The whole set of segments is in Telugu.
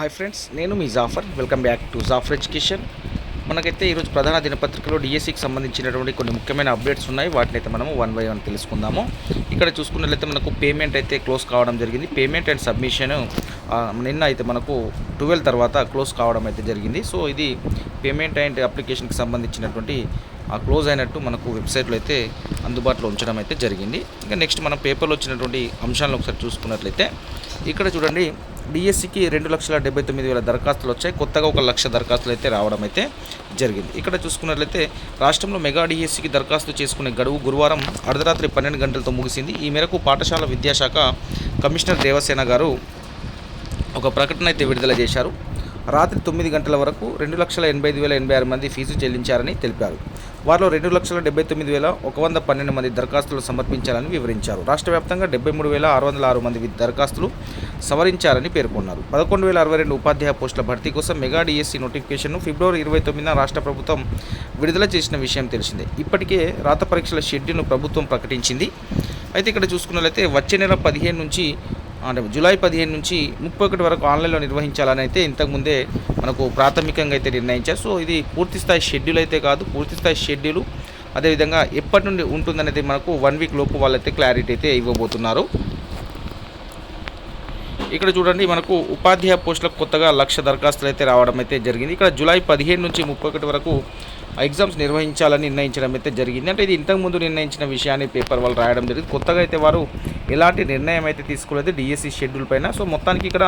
హాయ్ ఫ్రెండ్స్ నేను మీ Jafar welcome back to Jafar education మనకైతే ఈరోజు ప్రధాన దినపత్రికలో డిఎస్సికి సంబంధించినటువంటి కొన్ని ముఖ్యమైన అప్డేట్స్ ఉన్నాయి. వాటిని అయితే మనము వన్ బై వన్ తెలుసుకుందాము. ఇక్కడ చూసుకున్నట్లయితే మనకు పేమెంట్ అయితే క్లోజ్ కావడం జరిగింది. పేమెంట్ అండ్ సబ్మిషన్ నిన్న అయితే మనకు ట్వెల్వ్ తర్వాత క్లోజ్ కావడం అయితే జరిగింది. సో ఇది పేమెంట్ అండ్ అప్లికేషన్కి సంబంధించినటువంటి ఆ క్లోజ్ అయినట్టు మనకు వెబ్సైట్లో అయితే అందుబాటులో ఉంచడం అయితే జరిగింది. ఇంకా నెక్స్ట్ మనం పేపర్లో వచ్చినటువంటి అంశాలను ఒకసారి చూసుకున్నట్లయితే ఇక్కడ చూడండి డిఎస్సికి రెండు లక్షల డెబ్బై తొమ్మిది వేల దరఖాస్తులు వచ్చాయి. కొత్తగా ఒక లక్ష దరఖాస్తులు అయితే రావడం అయితే జరిగింది. ఇక్కడ చూసుకున్నట్లయితే రాష్ట్రంలో మెగా డిఎస్సికి దరఖాస్తు చేసుకునే గడువు గురువారం అర్ధరాత్రి పన్నెండు గంటలతో ముగిసింది. ఈ మేరకు పాఠశాల విద్యాశాఖ కమిషనర్ దేవసేన గారు ఒక ప్రకటన అయితే విడుదల చేశారు. రాత్రి తొమ్మిది గంటల వరకు రెండు లక్షల ఎనభై ఐదు వేల ఎనభై ఆరు మంది ఫీజు చెల్లించారని తెలిపారు. వారిలో రెండు లక్షల డెబ్బై తొమ్మిది వేల ఒక వంద పన్నెండు మంది దరఖాస్తులు సమర్పించాలని వివరించారు. రాష్ట్ర వ్యాప్తంగా డెబ్బై మూడు వేల ఆరు వందల ఆరు మంది దరఖాస్తులు సవరించారని పేర్కొన్నారు. పదకొండు వేల అరవై రెండు ఉపాధ్యాయ పోస్టుల భర్తీ కోసం మెగా డిఎస్సి నోటిఫికేషన్ను ఫిబ్రవరి ఇరవై తొమ్మిదిన రాష్ట్ర ప్రభుత్వం విడుదల చేసిన విషయం తెలిసిందే. ఇప్పటికే రాత పరీక్షల షెడ్యూల్ను ప్రభుత్వం ప్రకటించింది. అయితే ఇక్కడ చూసుకున్నట్లయితే వచ్చే నెల పదిహేను నుంచి అంటే జూలై పదిహేను నుంచి ముప్పై ఒకటి వరకు ఆన్లైన్లో నిర్వహించాలని అయితే ఇంతకుముందే మనకు ప్రాథమికంగా అయితే నిర్ణయించారు. సో ఇది పూర్తి స్థాయి షెడ్యూల్ అయితే కాదు పూర్తి స్థాయి షెడ్యూల్. అదేవిధంగా ఎప్పటి నుండి ఉంటుందనేది మనకు వన్ వీక్ లోపు వాళ్ళైతే క్లారిటీ అయితే ఇవ్వబోతున్నారు. ఇక్కడ చూడండి మనకు ఉపాధ్యాయ పోస్టులకు కొత్తగా లక్ష దరఖాస్తులు అయితే రావడం అయితే జరిగింది. ఇక్కడ జూలై పదిహేను నుంచి ముప్పై ఒకటి వరకు ఎగ్జామ్స్ నిర్వహించాలని నిర్ణయించడం అయితే జరిగింది. అంటే ఇది ఇంతకుముందు నిర్ణయించిన విషయాన్ని పేపర్ వాళ్ళు రాయడం జరిగింది. కొత్తగా అయితే వారు ఎలాంటి నిర్ణయం అయితే తీసుకోలేదు డిఎస్సి షెడ్యూల్ పైన. సో మొత్తానికి ఇక్కడ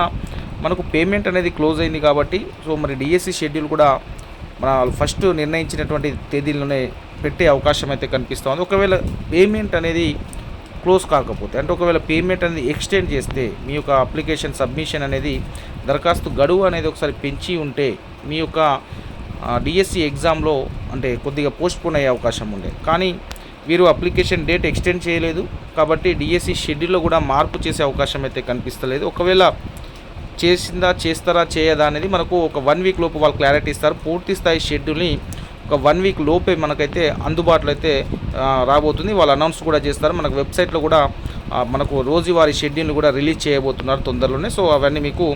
మనకు పేమెంట్ అనేది క్లోజ్ అయింది కాబట్టి సో మరి డిఎస్సి షెడ్యూల్ కూడా మన ఫస్ట్ నిర్ణయించినటువంటి తేదీలోనే పెట్టే అవకాశం అయితే కనిపిస్తుంది. ఒకవేళ పేమెంట్ అనేది క్లోజ్ కాకపోతే అంటే ఒకవేళ పేమెంట్ అనేది ఎక్స్టెండ్ చేస్తే మీ యొక్క అప్లికేషన్ సబ్మిషన్ అనేది దరఖాస్తు గడువు అనేది ఒకసారి పెంచి ఉంటే మీ యొక్క డిఎస్సి ఎగ్జామ్లో అంటే కొద్దిగా పోస్ట్పోన్ అయ్యే అవకాశం ఉండే. కానీ వీరు అప్లికేషన్ డేట్ ఎక్స్టెండ్ చేయలేదు కాబట్టి డిఎస్సి షెడ్యూల్లో కూడా మార్పు చేసే అవకాశం అయితే కనిపిస్తలేదు. ఒకవేళ చేసిందా చేస్తారా చేయదా అనేది మనకు ఒక వన్ వీక్ లోపు వాళ్ళు క్లారిటీ ఇస్తారు. పూర్తి స్థాయి షెడ్యూల్ని ఒక వన్ వీక్ లోపే మనకైతే అందుబాటులో అయితే రాబోతుంది. వాళ్ళు అనౌన్స్ కూడా చేస్తారు. మనకు వెబ్సైట్లో కూడా మనకు రోజువారీ షెడ్యూల్ కూడా రిలీజ్ చేయబోతున్నారు తొందరలోనే. సో అవన్నీ మీకు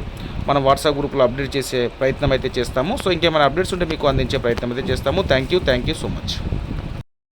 మనం వాట్సాప్ గ్రూప్లో అప్డేట్ చేసే ప్రయత్నం అయితే చేస్తాము. సో ఇంకేమైనా అప్డేట్స్ ఉంటే మీకు అందించే ప్రయత్నం అయితే చేస్తాము. Thank you thank you so much.